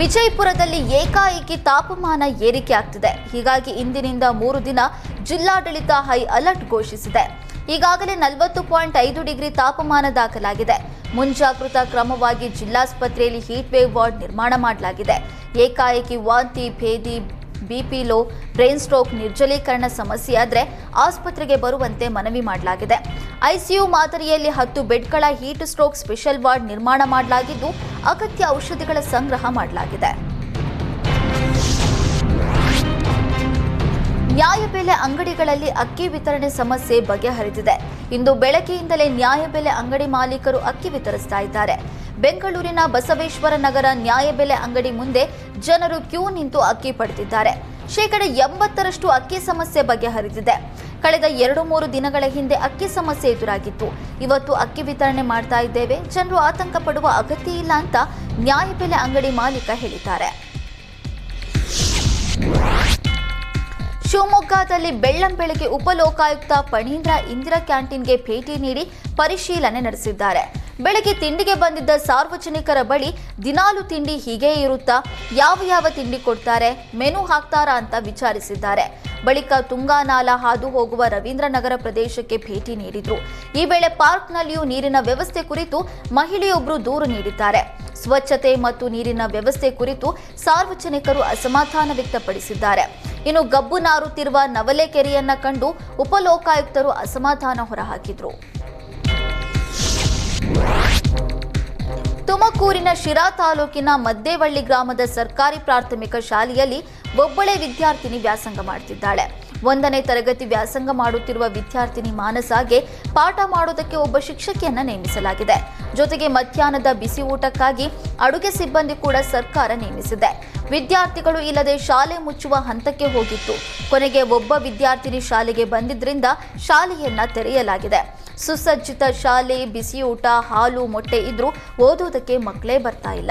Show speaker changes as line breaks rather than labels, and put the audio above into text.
ವಿಜಯಪುರದಲ್ಲಿ ಏಕಾಏಕಿ ತಾಪಮಾನ ಏರಿಕೆ ಆಗ್ತಿದೆ. ಹೀಗಾಗಿ ಇಂದಿನಿಂದ ಮೂರು ದಿನ ಜಿಲ್ಲಾಡಳಿತ ಹೈ ಅಲರ್ಟ್ ಘೋಷಿಸಿದೆ. ಈಗಾಗಲೇ ನಲವತ್ತು ಪಾಯಿಂಟ್ ಐದು ಡಿಗ್ರಿ ತಾಪಮಾನ ದಾಖಲಾಗಿದೆ. ಮುಂಜಾಗೃತ ಕ್ರಮವಾಗಿ ಜಿಲ್ಲಾಸ್ಪತ್ರೆಯಲ್ಲಿ ಹೀಟ್ ವೇವ್ ವಾರ್ಡ್ ನಿರ್ಮಾಣ ಮಾಡಲಾಗಿದೆ. ಏಕಾಏಕಿ ವಾಂತಿ, ಭೇದಿ ಬಿಪಿ ಲೋ ಬ್ರೈನ್ ಸ್ಟ್ರೋಕ್ ನಿರ್ಜಲೀಕರಣ ಸಮಸ್ಯೆ ಆದರೆ ಆಸ್ಪತ್ರೆಗೆ ಬರುವಂತೆ ಮನವಿ ಮಾಡಲಾಗಿದೆ. ಐಸಿಯು ಮಾದರಿಯಲ್ಲಿ ಹತ್ತು ಬೆಡ್ಗಳ ಹೀಟ್ ಸ್ಟ್ರೋಕ್ ಸ್ಪೆಷಲ್ ವಾರ್ಡ್ ನಿರ್ಮಾಣ ಮಾಡಲಾಗಿದ್ದು ಅಗತ್ಯ ಔಷಧಿಗಳ ಸಂಗ್ರಹ ಮಾಡಲಾಗಿದೆ. ನ್ಯಾಯಬೆಲೆ ಅಂಗಡಿಗಳಲ್ಲಿ ಅಕ್ಕಿ ವಿತರಣೆ ಸಮಸ್ಯೆ ಬಗೆಹರಿದಿದೆ. ಇಂದು ಬೆಳಗ್ಗೆಯಿಂದಲೇ ನ್ಯಾಯಬೆಲೆ ಅಂಗಡಿ ಮಾಲೀಕರು ಅಕ್ಕಿ ವಿತರಿಸ್ತಾ ಇದ್ದಾರೆ. ಬೆಂಗಳೂರಿನ ಬಸವೇಶ್ವರ ನಗರ ನ್ಯಾಯಬೆಲೆ ಅಂಗಡಿ ಮುಂದೆ ಜನರು ಕ್ಯೂ ನಿಂತು ಅಕ್ಕಿ ಪಡೆದಿದ್ದಾರೆ ಶೇಕಡ ಎಂಬತ್ತರಷ್ಟು ಅಕ್ಕಿ ಸಮಸ್ಯೆ ಬಗೆಹರಿದಿದೆ. ಕಳೆದ ಎರಡು ಮೂರು ದಿನಗಳ ಹಿಂದೆ ಅಕ್ಕಿ ಸಮಸ್ಯೆ ಎದುರಾಗಿತ್ತು. ಇವತ್ತು ಅಕ್ಕಿ ವಿತರಣೆ ಮಾಡ್ತಾ ಇದ್ದೇವೆ. ಜನರು ಆತಂಕ ಪಡುವ ಅಗತ್ಯ ಇಲ್ಲ ಅಂತ ನ್ಯಾಯಬೆಲೆ ಅಂಗಡಿ ಮಾಲೀಕ ಹೇಳಿದ್ದಾರೆ. ಶಿವಮೊಗ್ಗದಲ್ಲಿ ಬೆಳ್ಳಂಬೆಳಗ್ಗೆ ಉಪಲೋಕಾಯುಕ್ತ ಪಣೀಂದ್ರ ಇಂದಿರಾ ಕ್ಯಾಂಟೀನ್ಗೆ ಭೇಟಿ ನೀಡಿ ಪರಿಶೀಲನೆ ನಡೆಸಿದ್ದಾರೆ. ಬೆಳಗ್ಗೆ ತಿಂಡಿಗೆ ಬಂದಿದ್ದ ಸಾರ್ವಜನಿಕರ ಬಳಿ ದಿನಾಲು ತಿಂಡಿ ಹೀಗೇ ಇರುತ್ತಾ? ಯಾವ ಯಾವ ತಿಂಡಿ ಕೊಡ್ತಾರೆ? ಮೆನು ಹಾಕ್ತಾರಾ ಅಂತ ವಿಚಾರಿಸಿದ್ದಾರೆ. ಬಳಿಕ ತುಂಗಾನಾಲ ಹಾದು ಹೋಗುವ ರವೀಂದ್ರನಗರ ಪ್ರದೇಶಕ್ಕೆ ಭೇಟಿ ನೀಡಿದ್ರು. ಈ ವೇಳೆ ಪಾರ್ಕ್ನಲ್ಲಿಯೂ ನೀರಿನ ವ್ಯವಸ್ಥೆ ಕುರಿತು ಮಹಿಳೆಯೊಬ್ಬರು ದೂರು ನೀಡಿದ್ದಾರೆ. ಸ್ವಚ್ಛತೆ ಮತ್ತು ನೀರಿನ ವ್ಯವಸ್ಥೆ ಕುರಿತು ಸಾರ್ವಜನಿಕರು ಅಸಮಾಧಾನ ವ್ಯಕ್ತಪಡಿಸಿದ್ದಾರೆ. ಇನ್ನು ಗಬ್ಬು ನಾರುತ್ತಿರುವ ನವಲೆ ಕೆರೆಯನ್ನ ಕಂಡು ಉಪಲೋಕಾಯುಕ್ತರು ಅಸಮಾಧಾನ ಹೊರಹಾಕಿದ್ರು. ತುಮಕೂರಿನ ಶಿರಾ ತಾಲೂಕಿನ ಮದ್ದೇವಳ್ಳಿ ಗ್ರಾಮದ ಸರ್ಕಾರಿ ಪ್ರಾಥಮಿಕ ಶಾಲೆಯಲ್ಲಿ ಒಬ್ಬಳೆ ವಿದ್ಯಾರ್ಥಿನಿ ವ್ಯಾಸಂಗ ಮಾಡುತ್ತಿದ್ದಾಳೆ ಒಂದನೇ ತರಗತಿ ವ್ಯಾಸಂಗ ಮಾಡುತ್ತಿರುವ ವಿದ್ಯಾರ್ಥಿನಿ ಮಾನಸಾಗೆ ಪಾಠ ಮಾಡೋದಕ್ಕೆ ಒಬ್ಬ ಶಿಕ್ಷಕಿಯನ್ನ ನೇಮಿಸಲಾಗಿದೆ. ಜೊತೆಗೆ ಮಧ್ಯಾಹ್ನದ ಬಿಸಿ ಊಟಕ್ಕಾಗಿ ಅಡುಗೆ ಸಿಬ್ಬಂದಿ ಕೂಡ ಸರ್ಕಾರ ನೇಮಿಸಿದೆ. ವಿದ್ಯಾರ್ಥಿಗಳು ಇಲ್ಲದೆ ಶಾಲೆ ಮುಚ್ಚುವ ಹಂತಕ್ಕೆ ಹೋಗಿತ್ತು. ಕೊನೆಗೆ ಒಬ್ಬ ವಿದ್ಯಾರ್ಥಿನಿ ಶಾಲೆಗೆ ಬಂದಿದ್ರಿಂದ ಶಾಲೆಯನ್ನ ತೆರೆಯಲಾಗಿದೆ. ಸುಸಜ್ಜಿತ ಶಾಲೆ ಬಿಸಿಯೂಟ ಹಾಲು, ಮೊಟ್ಟೆ ಇದ್ರೂ ಓದೋದಕ್ಕೆ ಮಕ್ಕಳೇ ಬರ್ತಾ ಇಲ್ಲ.